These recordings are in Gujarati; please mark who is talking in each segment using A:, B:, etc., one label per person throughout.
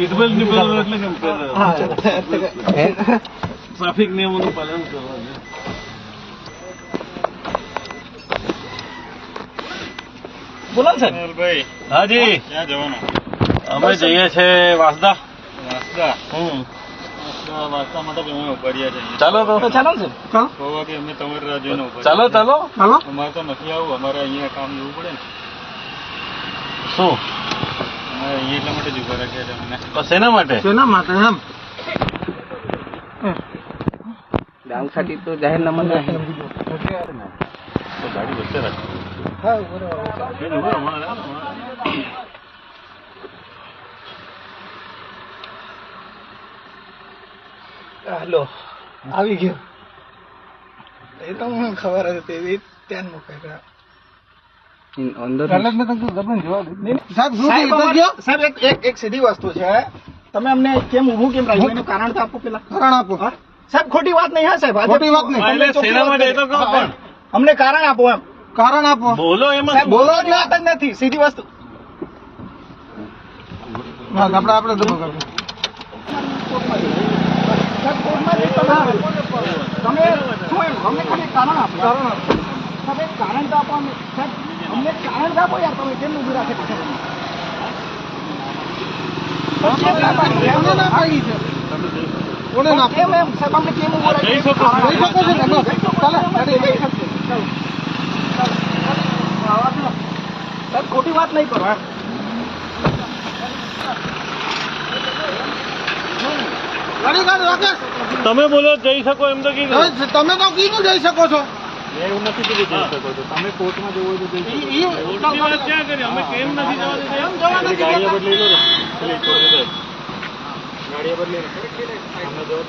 A: એટલે કેમ ટ્રાફિક નિયમોનું પાલન કરવા
B: બોલો ને સાહેબ
A: હાજી
C: ક્યાં જવાના
A: અમે જઈએ છીએ વાસદા
C: વાસદા
A: હમ
C: વાસદા વાસદા માટે અમે ઊભા છીએ
A: ચાલો તો
B: ચાલો ને
C: છ
A: ચાલો ચાલો
B: ચાલો
C: અમારે તો નથી આવું અમારે અહીંયા કામ જવું પડે ને
A: શું
C: એટલા માટે જ ઊભા રાખ્યા છે
A: શેના માટે?
B: શેના માટે એમ? ડાંગસાટી તો જાહેરનામા
A: ગાડી વચ્ચે રાખ. બેન, ઊભો રહો, હમણાં રાખ, હમણાં.
B: હાલો. આવી ગયો. એ તો મને ખબર હતી ત્યાં ત્યાં સાહેબ એક એક સીધી વસ્તુ છે. તમે અમને કેમ ઊભું કેમ રાખ્યું? એનું કારણ તો આપો પેલા. કારણ આપો. સાહેબ ખોટી વાત નહીં હા સાહેબ.
A: ખોટી વાત નહીં.
B: અમને
A: એટલે શેના માટે એ તો કહો પણ.
B: અમને કારણ આપો એમ. કારણ આપો.
A: બોલો એમાં
B: બોલો જ વાત જ નથી. સીધી વસ્તુ. આપણે આપણે તમે તમે શું એમ? અમને ખાલી કારણ આપો. કારણ આપો. તમે કારણ તો આપો સાહેબ અમને કારણ આપો યાર તમે કેમ ઊભી રાખે છે? ના કેમ એમ? સાહેબ અમને કેમ.
A: જઈ શકો. છો?
B: ચાલો. સાહેબ ખોટી વાત નહીં કરો.
A: તમે બોલો જઈ શકો એમ તો કીધું.
B: તમે તો કીધું જઈ શકો છો.
C: એવું નથી કે જઈ શકો છો તમે કોર્ટમાં જવું હોય તો જઈ શકો.
A: ક્યાં કરી? અમે કેમ નથી જવા
B: એમ જવા નથી
C: ગાડીઓ બદલી લો. ગાડીઓ બદલી લો. સામે જાઓ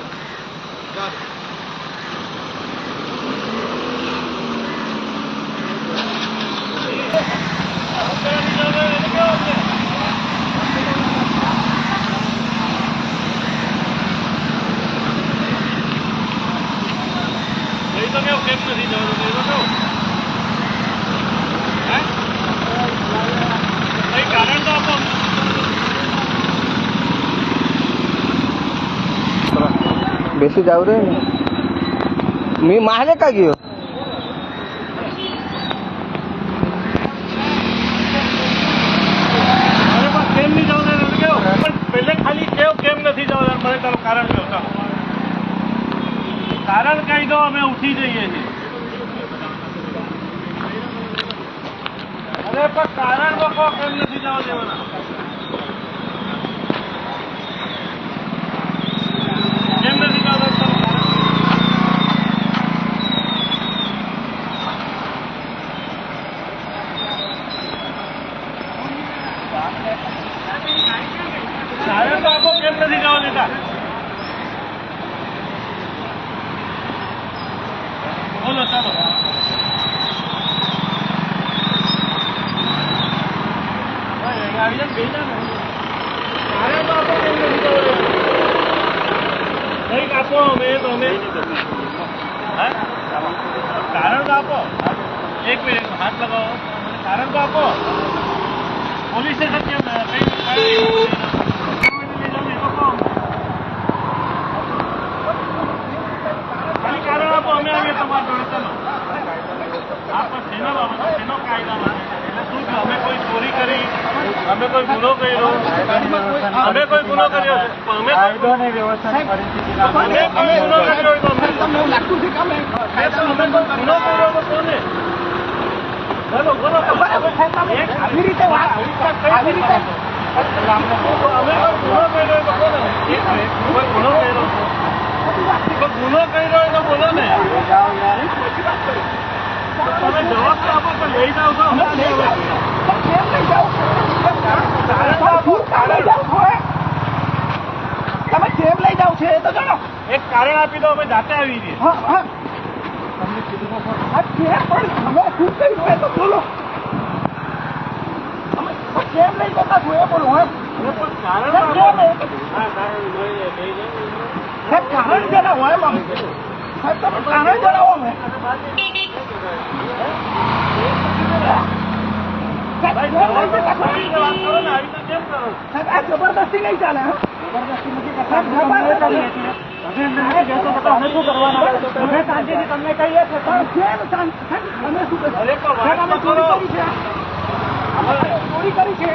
A: કેવો? કેમ નથી જવા દેતા મને તારું કારણ કહો દો અમે ઉઠી જઈએ છીએ. અરે પણ કારણ કહો કેમ નથી જવા દેવાના કેમ નથી જવા દેતા તારું કારણ? કારણ તો આપો કેમ નથી જવા દેતા બોલો ચાલો ભાઈ, અહીંયા આવી જાઓ, બેસી જાઓ ને. કારણ તો આપો કેમ નથી જવા દેતા કંઈક આપો અમે તો અમે હે? કારણ તો આપો એક મિનિટ હાથ લગાવો કારણ તો આપો પોલીસ સ્ટેશન કેમ કઈ ખાલી કારણ આપો અમે આવીએ તમારા જોડે ચાલો હા પણ શેનો બાબત શેનો કાયદા માટે એટલે શું છે? અમે કોઈ ચોરી કરી અમે કોઈ ગુનો કર્યો? અમે કોઈ ગુનો કર્યો અમે
C: કાયદો અને વ્યવસ્થાની પરિસ્થિતિ
A: અમે કોઈ ગુનો કર્યો તો અમને
B: તમને એવું લાગતું છે કે અમે
A: અમે કોઈ ગુનો કર્યો તો કોને? બોલો બોલો.
B: બરાબર સાહેબ, તમે આવી રીતે વાત આવી રીતે
A: અમે કોઈ ગુનો કર્યો તો બોલો ને. કોઈ ગુનો કર્યો ગુનો કર્યો તો બોલો ને. તમે જવાબ તો આપો તો લઈ જાઓ તો અમે
B: લઈ જાઓ. પણ કેમ લઈ જાઓ?
A: કારણ તો આપો,
B: કેમ લઈ જાઓ છો, એ? તમે કેમ લઈ જાઓ છો એ તો જાણો
A: એક કારણ આપી દો અમે જાતે આવી જઈએ
B: હા હા. કેમ પણ તમે શું કર્યું એ તો બોલો. તમે કેમ નહીં જતા છો એ બોલો એમ
A: પણ કારણ
B: જણાવો એમ. સાહેબ, તમે કારણ જણાવો જબરદસ્તી નહીં ચાલે? જબરદસ્તી નથી ચોરી કરી. છે.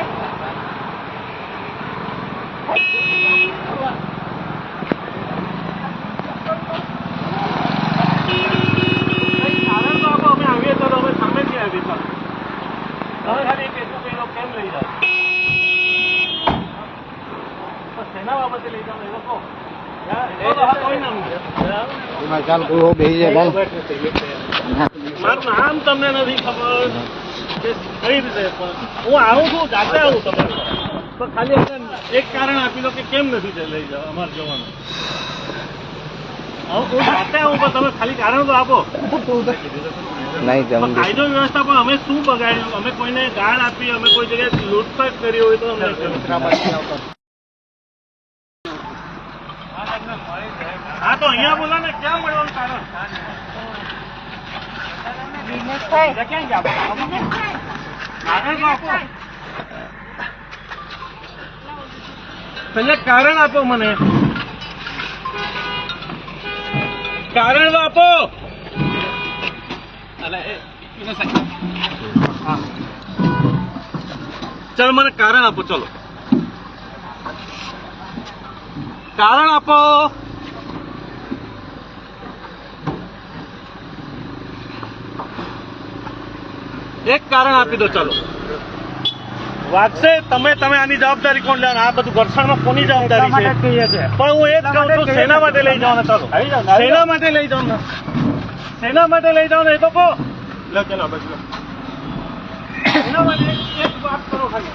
A: શેના બાબતે લઈ જાઓ એ તો કહો. યાર, એ તો હા કોઈ નામ મારું નામ તમને નથી ખબર. કે રીતે હું આવું છું જાતે આવું પાસે. ખાલી એક કારણ આપી દો કે કેમ નથી લઈ જાઓ અમારે જવાનું. હું હું જાતે આવું પણ તમે ખાલી કારણ તો આપો. કાયદો વ્યવસ્થા પણ અમે શું બગાડ્યું? અમે કોઈને ગાળ આપી અમે કોઈ જગ્યાએ લૂંટફાટ કરી હોય તો અમને કહો. હા તો અહીંયા બોલો ને ક્યાં મળવાનું કારણ ક્યાં ગયા કારણ આપો. પહેલે કારણ આપો મને. કારણ આપો. ચલો મને કારણ આપો ચલો. કારણ આપો. એક કારણ આપી દો વાત વાગશે તમે તમે આની જવાબદારી કોણ લેવાનું? આ બધું ઘર્ષણમાં કોની જવાબદારી છે? પણ હું એ જ કહું છું સેના માટે લઈ જવાના? ચાલો. સેના માટે લઈ જવાના? સેના માટે લઈ જવાના એ તો કહો. લો ચલો બસ એના માટે એક- એક વાત કરો ખાલી.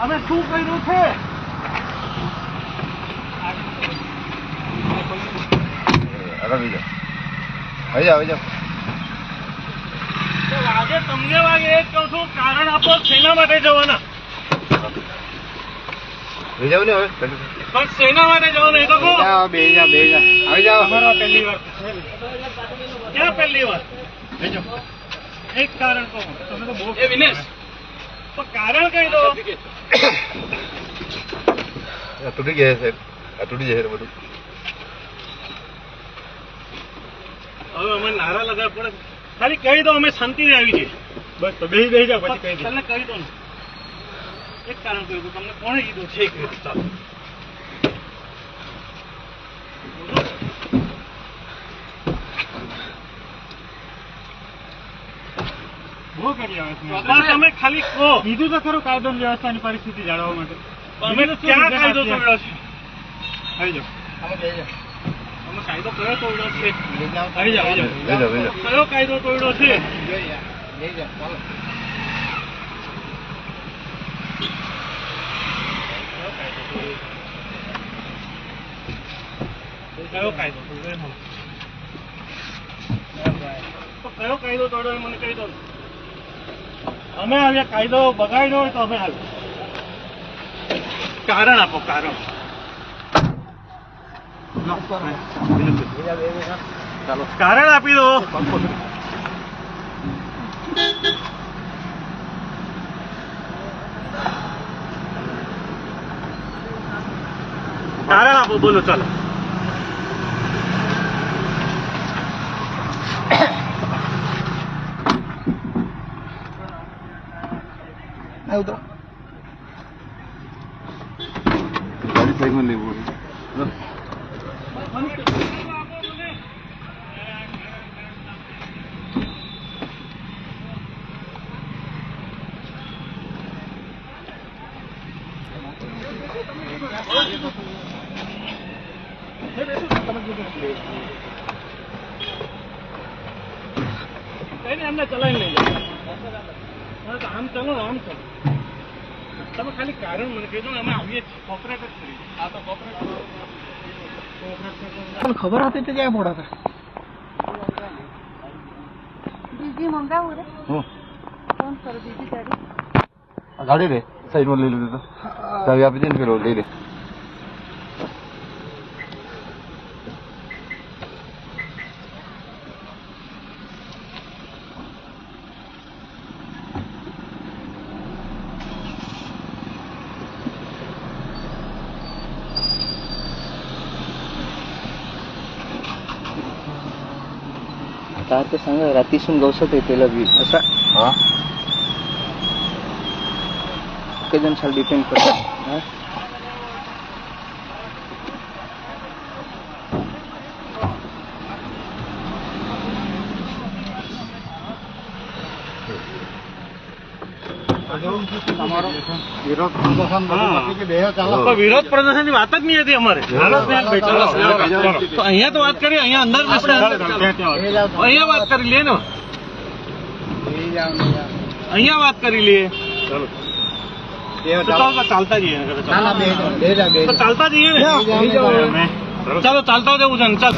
A: અમે શું કર્યું છે? વાગે તમને વાગે એ જ કહું છું કારણ આપો શેના માટે જવાના? પણ શેના માટે જવાના એ તો કહો. તમારો આ પહેલી વાર. ક્યાં પહેલી વાર? એક કારણ કહો. તમે તો બહુ એ વિનેશ. તો કારણ કહી દો.
D: તૂટી ગયા સાહેબ. આ તૂટી જાય બધું.
A: હવે અમે નારા લગાવ પડે ખાલી કહી દો અમે શાંતિથી આવી જઈએ બસ તો બેસી બેસી જાઓ પછી કહી દો. તમને કહી દો એક કારણ કહ્યું હતું તમને કોણે કીધું? છે એક તમે ખાલી કહો. કીધું તો ખરું કાયદો વ્યવસ્થાની પરિસ્થિતિ જાળવવા માટે. અમે ક્યાં કાયદો આવી જાઓ. કાયદો કયો તોડ્યો છે? આવી જાઓ આવી જાઓ. કયો કાયદો તોડ્યો છે? કયો કાયદો કયો કાયદો તોડ્યો મને કહી દો. અમે આવ્યા કાયદો બગાડ્યો હોય તો અમે આવ્યા. કારણ આપો કારણ. ચાલો કારણ આપી દો કારણ આપો બોલો ચાલો
B: આ ઉતરો.
D: ગાડી સાઈડમાં લેવું
A: કઈ નહીં, એમને ચલાવીને લઈ તો આમ ચાલો આમ ચાલો. તમે ખાલી કારણ મને કહેજો અમે આવીએ છીએ કોપરેટ જ કરીએ. આ તો કોપરેટ
B: પણ ખબર હતી તો ક્યાં મોડા હતા
E: દીદી મંગાવું રે
D: હું
E: ફોન કરો દીદી તારી
D: આ ગાડી રે સાઈડમાં લઈ લીધું તો का
F: तर सांगा रात्रीसून गवसत येते लवी असा?
G: हा?
F: जण शाल डिपेंड करतो
G: વિરોધ પ્રદર્શન
A: પ્રદર્શનની વાત જ નહીં હતી અમારે. અહીંયા તો વાત કરી અહીંયા અંદર અહીંયા વાત કરી લઈએ ને. અહીંયા વાત કરી લઈએ ચાલતા જઈએ ચાલતા જઈએ ચાલો ચાલતા જવું છે ને ચાલ.